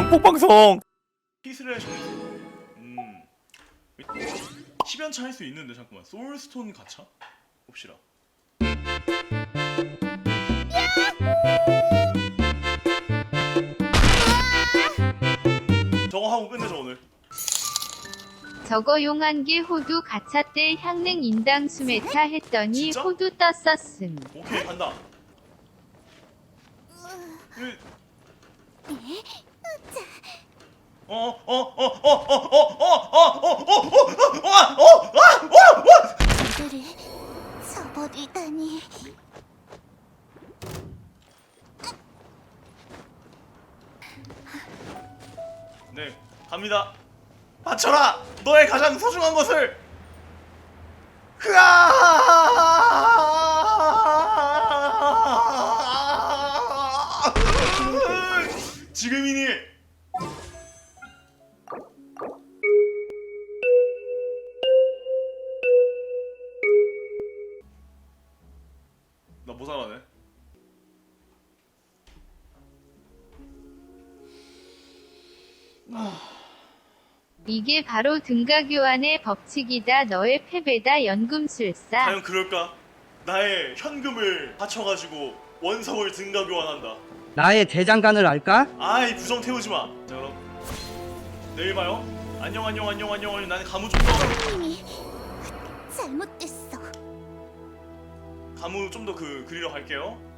정복 방송. 피스레 정. 음. 10연차 할 수 있는데 잠깐만. 소울스톤 가차? 봅시다. 저거 하고 끝내자 오늘. 저거 용한기 호두 가차 때 향릉 인당 수메타 했더니 진짜? 호두 떴었음. 오케이 간다. 그- 이들이 접어들다니 네, 갑니다. 받쳐라! 너의 가장 소중한 것을! 흐아! 지금이니! 살아네. 이게 바로 등가 교환의 법칙이다. 너의 패배다. 연금술사. 과연 그럴까? 나의 현금을 바쳐가지고 원석을 등가 교환한다. 나의 대장간을 알까? 아이 부정 태우지 마. 자 그럼 내일 봐요. 안녕 안녕 안녕 안녕 안녕. 나는 가무 좀 더. 감을 좀 더 그, 그리러 갈게요.